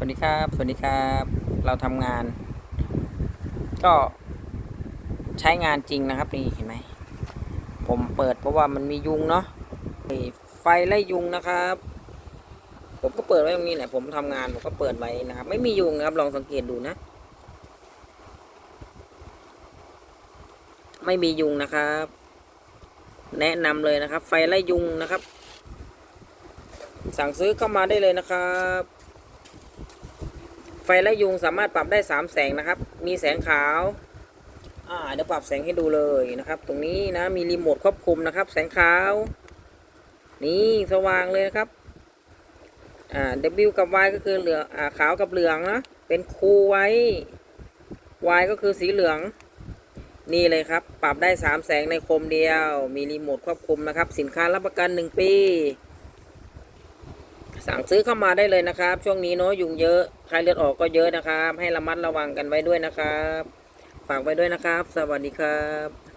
สวัสดีครับ สวัสดีครับ เราทำงาน ก็ใช้งานจริงนะครับนี่เห็นไหม ผมเปิดเพราะว่ามันมียุงเนาะไฟไล่ยุงนะครับ ผมก็เปิดไว้ตรงนี้แหละ ผมทำงานผมก็เปิดไว้นะครับ ไม่มียุงนะครับ ลองสังเกตดูนะ ไม่มียุงนะครับ แนะนำเลยนะครับ ไฟไล่ยุงนะครับ สั่งซื้อเข้ามาได้เลยนะครับ ไฟไล่ยุงสามารถปรับได้สามแสงนะครับ มีแสงขาว อ่า เดี๋ยวปรับแสงให้ดูเลยนะครับ ตรงนี้นะ มีรีโมทควบคุมนะครับ แสงขาว นี่สว่างเลยนะครับ อ่า W กับ Y ก็คือเหลือง อ่า ขาวกับเหลืองนะ เป็นคูไว้ Y ก็คือสีเหลือง นี่เลยครับ ปรับได้สามแสงในโคมเดียว มีรีโมทควบคุมนะครับ สินค้ารับประกันหนึ่งปี สั่งซื้อเข้ามาได้เลยนะครับ ช่วงนี้เนาะยุงเยอะใครเลือดออกก็เยอะนะครับ ให้ระมัดระวังกันไว้ด้วยนะครับ ฝากไว้ด้วยนะครับ สวัสดีครับ